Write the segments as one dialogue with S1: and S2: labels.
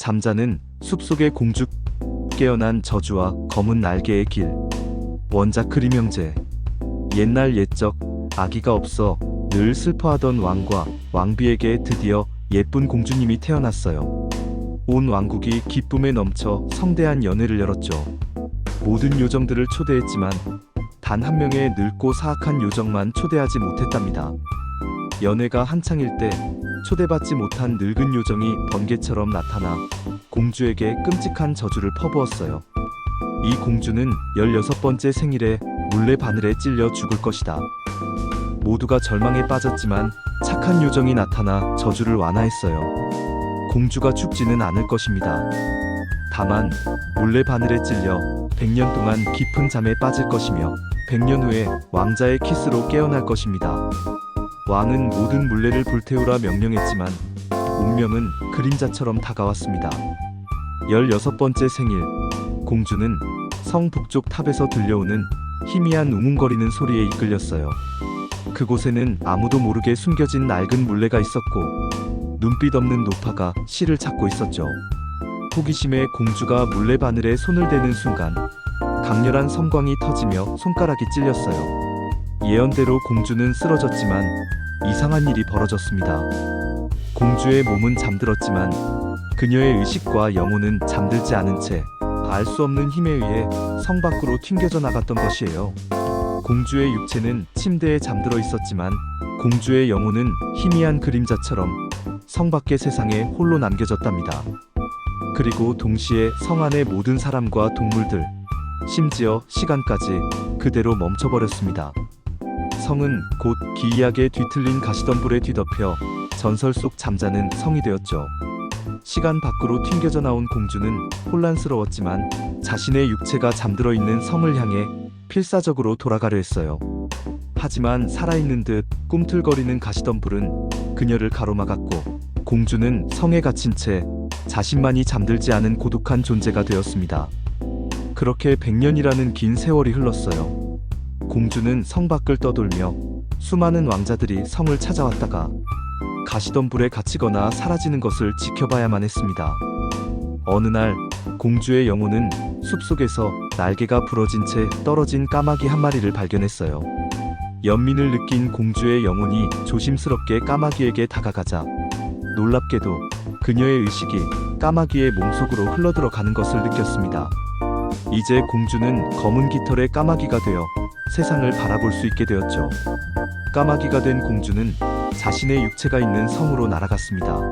S1: 잠자는 숲속의 공주 깨어난 저주와 검은 날개의 길 원작 그림 형제 옛날 옛적 아기가 없어 늘 슬퍼하던 왕과 왕비에게 드디어 예쁜 공주님이 태어났어요. 온 왕국이 기쁨에 넘쳐 성대한 연회를 열었죠. 모든 요정들을 초대했지만 단 한 명의 늙고 사악한 요정만 초대하지 못했답니다. 연회가 한창일 때 초대받지 못한 늙은 요정이 번개처럼 나타나 공주에게 끔찍한 저주를 퍼부었어요. 이 공주는 16번째 생일에 물레 바늘에 찔려 죽을 것이다. 모두가 절망에 빠졌지만 착한 요정이 나타나 저주를 완화했어요. 공주가 죽지는 않을 것입니다. 다만 물레 바늘에 찔려 100년 동안 깊은 잠에 빠질 것이며 100년 후에 왕자의 키스로 깨어날 것입니다. 왕은 모든 물레를 불태우라 명령했지만 운명은 그림자처럼 다가왔습니다. 16번째 생일 공주는 성 북쪽 탑에서 들려오는 희미한 웅웅거리는 소리에 이끌렸어요. 그곳에는 아무도 모르게 숨겨진 낡은 물레가 있었고 눈빛 없는 노파가 실을 찾고 있었죠. 호기심에 공주가 물레 바늘에 손을 대는 순간 강렬한 섬광이 터지며 손가락이 찔렸어요. 예언대로 공주는 쓰러졌지만 이상한 일이 벌어졌습니다. 공주의 몸은 잠들었지만 그녀의 의식과 영혼은 잠들지 않은 채 알 수 없는 힘에 의해 성 밖으로 튕겨져 나갔던 것이에요. 공주의 육체는 침대에 잠들어 있었지만 공주의 영혼은 희미한 그림자처럼 성 밖의 세상에 홀로 남겨졌답니다. 그리고 동시에 성 안의 모든 사람과 동물들, 심지어 시간까지 그대로 멈춰버렸습니다. 성은 곧 기이하게 뒤틀린 가시덤불에 뒤덮여 전설 속 잠자는 성이 되었죠. 시간 밖으로 튕겨져 나온 공주는 혼란스러웠지만 자신의 육체가 잠들어 있는 성을 향해 필사적으로 돌아가려 했어요. 하지만 살아있는 듯 꿈틀거리는 가시덤불은 그녀를 가로막았고 공주는 성에 갇힌 채 자신만이 잠들지 않은 고독한 존재가 되었습니다. 그렇게 100년이라는 긴 세월이 흘렀어요. 공주는 성 밖을 떠돌며 수많은 왕자들이 성을 찾아왔다가 가시덤불에 갇히거나 사라지는 것을 지켜봐야만 했습니다. 어느 날 공주의 영혼은 숲속에서 날개가 부러진 채 떨어진 까마귀 한 마리를 발견했어요. 연민을 느낀 공주의 영혼이 조심스럽게 까마귀에게 다가가자 놀랍게도 그녀의 의식이 까마귀의 몸속으로 흘러들어가는 것을 느꼈습니다. 이제 공주는 검은 깃털의 까마귀가 되어 세상을 바라볼 수 있게 되었죠. 까마귀가 된 공주는 자신의 육체가 있는 성으로 날아갔습니다.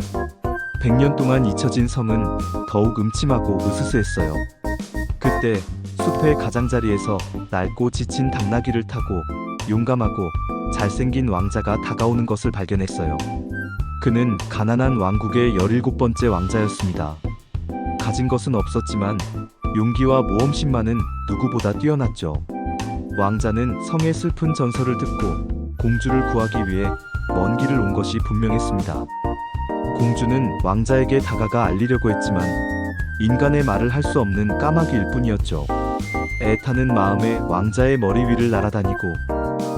S1: 100년 동안 잊혀진 성은 더욱 음침하고 으스스했어요. 그때 숲의 가장자리에서 낡고 지친 당나귀를 타고 용감하고 잘생긴 왕자가 다가오는 것을 발견했어요. 그는 가난한 왕국의 17번째 왕자였습니다. 가진 것은 없었지만 용기와 모험심만은 누구보다 뛰어났죠. 왕자는 성의 슬픈 전설을 듣고 공주를 구하기 위해 먼 길을 온 것이 분명했습니다. 공주는 왕자에게 다가가 알리려고 했지만 인간의 말을 할 수 없는 까마귀일 뿐이었죠. 애타는 마음에 왕자의 머리 위를 날아다니고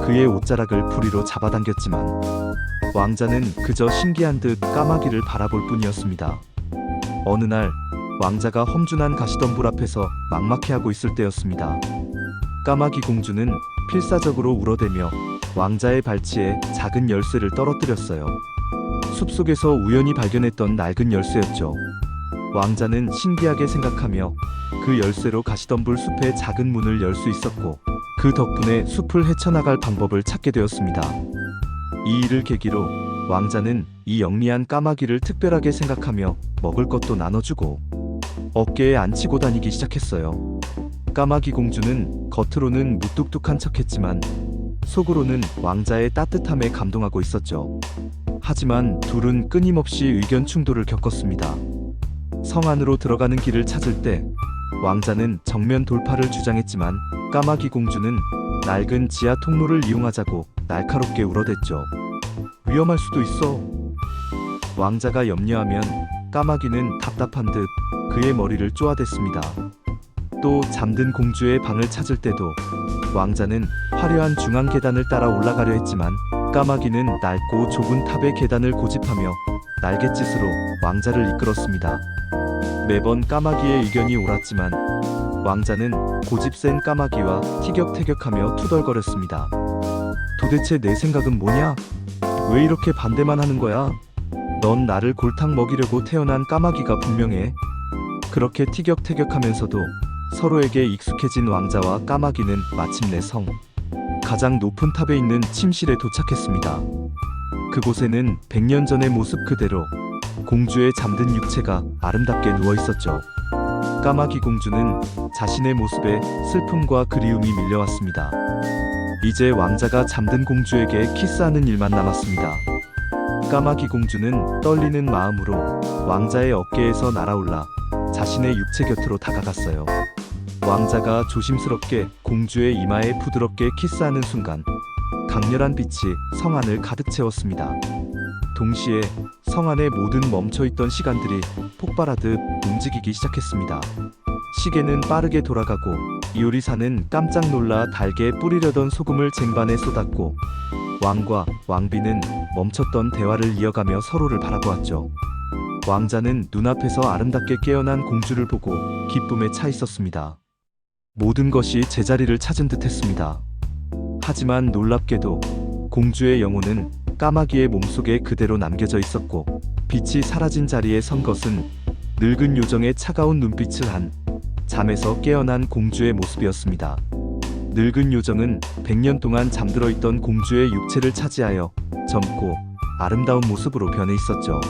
S1: 그의 옷자락을 부리로 잡아당겼지만 왕자는 그저 신기한 듯 까마귀를 바라볼 뿐이었습니다. 어느 날 왕자가 험준한 가시덤불 앞에서 막막해하고 있을 때였습니다. 까마귀 공주는 필사적으로 울어대며 왕자의 발치에 작은 열쇠를 떨어뜨렸어요. 숲속에서 우연히 발견했던 낡은 열쇠였죠. 왕자는 신기하게 생각하며 그 열쇠로 가시덤불 숲의 작은 문을 열 수 있었고 그 덕분에 숲을 헤쳐나갈 방법을 찾게 되었습니다. 이 일을 계기로 왕자는 이 영리한 까마귀를 특별하게 생각하며 먹을 것도 나눠주고 어깨에 안치고 다니기 시작했어요. 까마귀 공주는 겉으로는 무뚝뚝한 척했지만 속으로는 왕자의 따뜻함에 감동하고 있었죠. 하지만 둘은 끊임없이 의견 충돌을 겪었습니다. 성 안으로 들어가는 길을 찾을 때 왕자는 정면 돌파를 주장했지만 까마귀 공주는 낡은 지하 통로를 이용하자고 날카롭게 울어댔죠. 위험할 수도 있어. 왕자가 염려하면 까마귀는 답답한 듯 그의 머리를 쪼아댔습니다. 또 잠든 공주의 방을 찾을 때도 왕자는 화려한 중앙 계단을 따라 올라가려 했지만 까마귀는 낡고 좁은 탑의 계단을 고집하며 날갯짓으로 왕자를 이끌었습니다. 매번 까마귀의 의견이 옳았지만 왕자는 고집 센 까마귀와 티격태격하며 투덜거렸습니다. 도대체 내 생각은 뭐냐? 왜 이렇게 반대만 하는 거야? 넌 나를 골탕 먹이려고 태어난 까마귀가 분명해. 그렇게 티격태격하면서도 서로에게 익숙해진 왕자와 까마귀는 마침내 성 가장 높은 탑에 있는 침실에 도착했습니다. 그곳에는 100년 전의 모습 그대로 공주의 잠든 육체가 아름답게 누워 있었죠. 까마귀 공주는 자신의 모습에 슬픔과 그리움이 밀려왔습니다. 이제 왕자가 잠든 공주에게 키스하는 일만 남았습니다. 까마귀 공주는 떨리는 마음으로 왕자의 어깨에서 날아올라 자신의 육체 곁으로 다가갔어요. 왕자가 조심스럽게 공주의 이마에 부드럽게 키스하는 순간 강렬한 빛이 성 안을 가득 채웠습니다. 동시에 성 안의 모든 멈춰있던 시간들이 폭발하듯 움직이기 시작했습니다. 시계는 빠르게 돌아가고 이오리사는 깜짝 놀라 달게 뿌리려던 소금을 쟁반에 쏟았고 왕과 왕비는 멈췄던 대화를 이어가며 서로를 바라보았죠. 왕자는 눈앞에서 아름답게 깨어난 공주를 보고 기쁨에 차 있었습니다. 모든 것이 제자리를 찾은 듯 했습니다. 하지만 놀랍게도 공주의 영혼은 까마귀의 몸속에 그대로 남겨져 있었고 빛이 사라진 자리에 선 것은 늙은 요정의 차가운 눈빛을 한 잠에서 깨어난 공주의 모습이었습니다. 늙은 요정은 100년 동안 잠들어 있던 공주의 육체를 차지하여 젊고 아름다운 모습으로 변해 있었죠.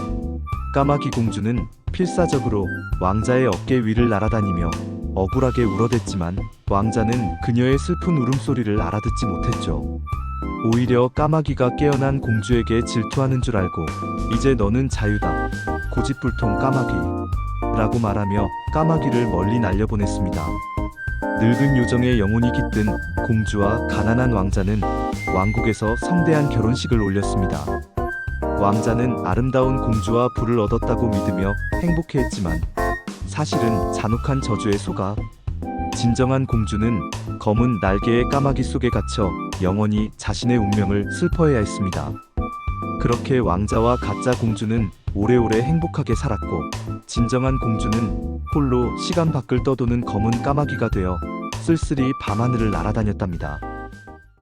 S1: 까마귀 공주는 필사적으로 왕자의 어깨 위를 날아다니며 억울하게 울어댔지만 왕자는 그녀의 슬픈 울음소리를 알아듣지 못했죠. 오히려 까마귀가 깨어난 공주에게 질투하는 줄 알고 이제 너는 자유다. 고집불통 까마귀. 라고 말하며 까마귀를 멀리 날려보냈습니다. 늙은 요정의 영혼이 깃든 공주와 가난한 왕자는 왕국에서 성대한 결혼식을 올렸습니다. 왕자는 아름다운 공주와 부를 얻었다고 믿으며 행복해했지만 사실은 잔혹한 저주에 속아 진정한 공주는 검은 날개의 까마귀 속에 갇혀 영원히 자신의 운명을 슬퍼해야 했습니다. 그렇게 왕자와 가짜 공주는 오래오래 행복하게 살았고 진정한 공주는 홀로 시간 밖을 떠도는 검은 까마귀가 되어 쓸쓸히 밤하늘을 날아다녔답니다.